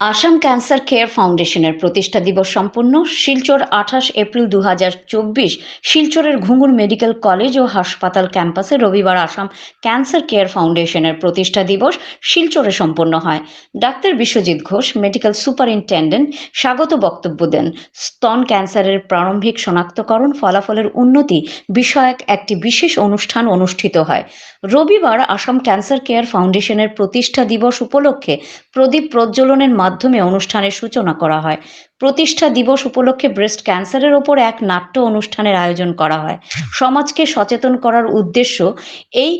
Assam cancer care ফাউন্ডেশনের প্রতিষ্ঠা দিবস সম্পন্ন শিলচর আঠাশ এপ্রিল দু হাজার চব্বিশ। শিলচরের ঘুঙুর মেডিকেল কলেজ ও হাসপাতাল ক্যাম্পাসে রবিবার আসাম ক্যান্সার কেয়ার ফাউন্ডেশনের প্রতিষ্ঠা দিবস শিলচরে সম্পন্ন হয়। Doctor Biswajit Ghosh, medical superintendent, স্বাগত বক্তব্য দেন। স্তন ক্যান্সারের প্রারম্ভিক শনাক্তকরণ ফলাফলের উন্নতি বিষয়ক একটি বিশেষ অনুষ্ঠান অনুষ্ঠিত হয়। রবিবার আসাম ক্যান্সার কেয়ার ফাউন্ডেশনের প্রতিষ্ঠা দিবস উপলক্ষে প্রদীপ প্রজ্বলনের মাধ্যমে অনুষ্ঠানের সূচনা করা হয়। প্রতিষ্ঠা দিবস উপলক্ষে ব্রেস্ট ক্যান্সারের ওপর এক নাট্য অনুষ্ঠানের আয়োজন করা হয়। সমাজকে সচেতন করার উদ্দেশ্য এই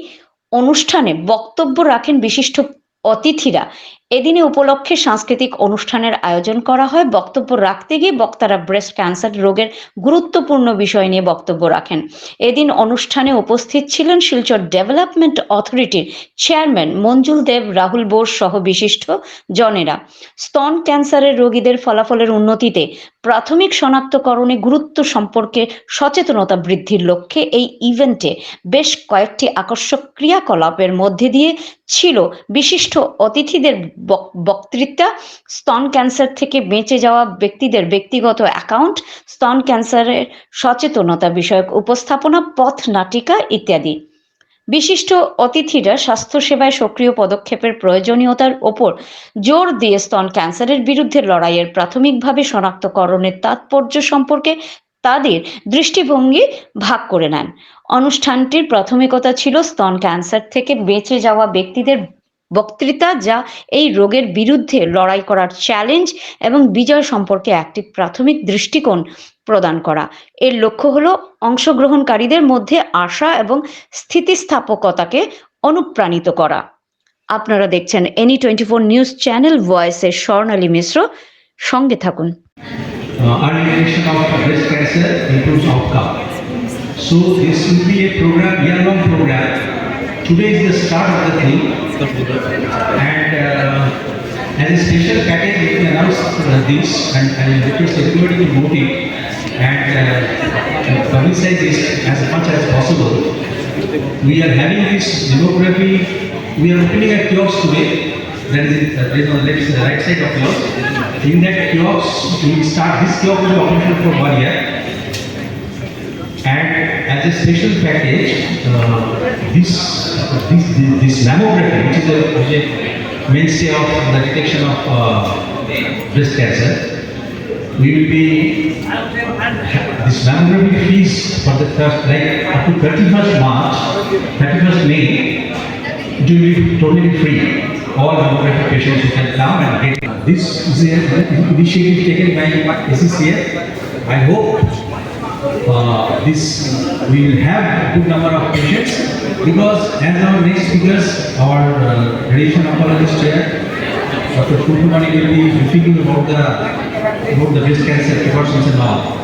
অনুষ্ঠানে বক্তব্য রাখেন বিশিষ্ট অতিথিরা। এদিনে উপলক্ষে সাংস্কৃতিক অনুষ্ঠানের আয়োজন করা হয়। বক্তব্য রাখতে গিয়ে বক্তারা ব্রেস্ট ক্যান্সার রোগের গুরুত্বপূর্ণ বিষয় নিয়ে বক্তব্য রাখেন। এদিন অনুষ্ঠানে উপস্থিত ছিলেন শিলচর ডেভেলপমেন্ট অথরিটির চেয়ারম্যান মঞ্জুল দেব, রাহুল বোস সহ বিশিষ্ট জনেরা। স্তন ক্যান্সারের রোগীদের ফলাফলের উন্নতিতে প্রাথমিক শনাক্তকরণে গুরুত্ব সম্পর্কে সচেতনতা বৃদ্ধির লক্ষ্যে এই ইভেন্টে বেশ কয়েকটি আকর্ষক ক্রিয়াকলাপের মধ্যে দিয়ে ছিল বিশিষ্ট অতিথিদের বক্তৃতা, স্তন ক্যান্সার থেকে বেঁচে যাওয়া ব্যক্তিদের ব্যক্তিগত অ্যাকাউন্ট স্তন ক্যান্সারের সচেতনতা বিষয়ক উপস্থাপনা, পথ নাটিকা ইত্যাদি। বিশিষ্ট অতিথিরা স্বাস্থ্যসেবায় সক্রিয় পদক্ষেপের প্রয়োজনীয়তার ওপর জোর দিয়ে স্তন ক্যান্সারের বিরুদ্ধে লড়াইয়ের প্রাথমিকভাবে শনাক্তকরণের তাৎপর্য সম্পর্কে তাদের দৃষ্টিভঙ্গি ভাগ করে নেন। অনুষ্ঠানটির প্রাথমিকতা ছিল স্তন ক্যান্সার থেকে বেঁচে যাওয়া ব্যক্তিদের বক্তৃতা যা এই রোগের বিরুদ্ধে লড়াই করার চ্যালেঞ্জ এবং বিজয় সম্পর্কে একটি প্রাথমিক দৃষ্টিকোণ প্রদান করা এর লক্ষ্য হলো অংশগ্রহণকারীদের মধ্যে আশা এবং স্থিতিস্থাপকতাকে অনুপ্রাণিত করা আপনারা দেখছেন any twenty four news channel ভয়েসের স্বর্ণালী মিশ্র সঙ্গে থাকুন uh. So this will be a program, year-long program. Today is the start of the thing, and uh, as a special package, we can announce uh, this, and I will request everybody to vote it and uh, publicize this as much as possible. We are having this demography. We are opening a kiosk today. That is, uh, that is on the right side of yours. In that kiosk, we will start this kiosk will be operational for one year. And a special package, uh, this, this this mammography, which is a, which is a mainstay of the detection of uh, breast cancer, we will be this mammography fees for the first like up to 31st March, 31st May, it will be totally free. All mammography patients who can come and get. This is an initiative taken by ACCF. I hope uh, this we will have a good number of patients because as our next speakers, our uh, radiation oncologist chair, Dr. Kukumani will be speaking about the about the breast cancer precautions and all.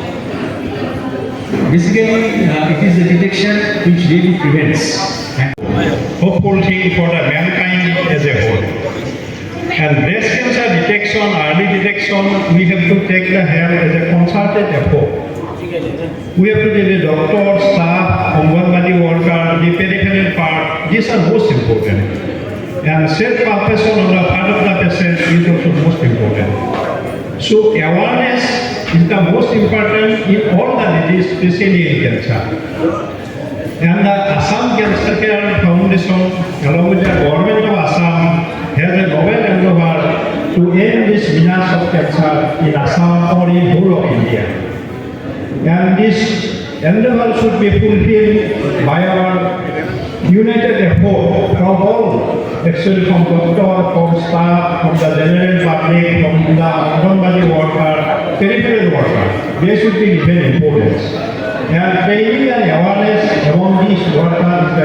Basically, uh, it is the detection which really prevents. And hopeful thing for the mankind as a whole. And breast cancer detection, early detection, we have to take the help as a concerted effort. We have to be the doctor, staff, Anganwadi worker, the peripheral part, these are most important. And self-compassion on the part of the patient is also most important. So awareness is the most important in all the disease, especially in cancer. And the Assam Cancer Care Foundation, along with the government of Assam, has a novel endeavor to end this menace of cancer in Assam or in whole of India. And this endeavor should be fulfilled by our united effort from all, actually from doctor, from staff, from the general public, from the Anganwadi worker, peripheral worker. They should be given importance. And training and awareness among these workers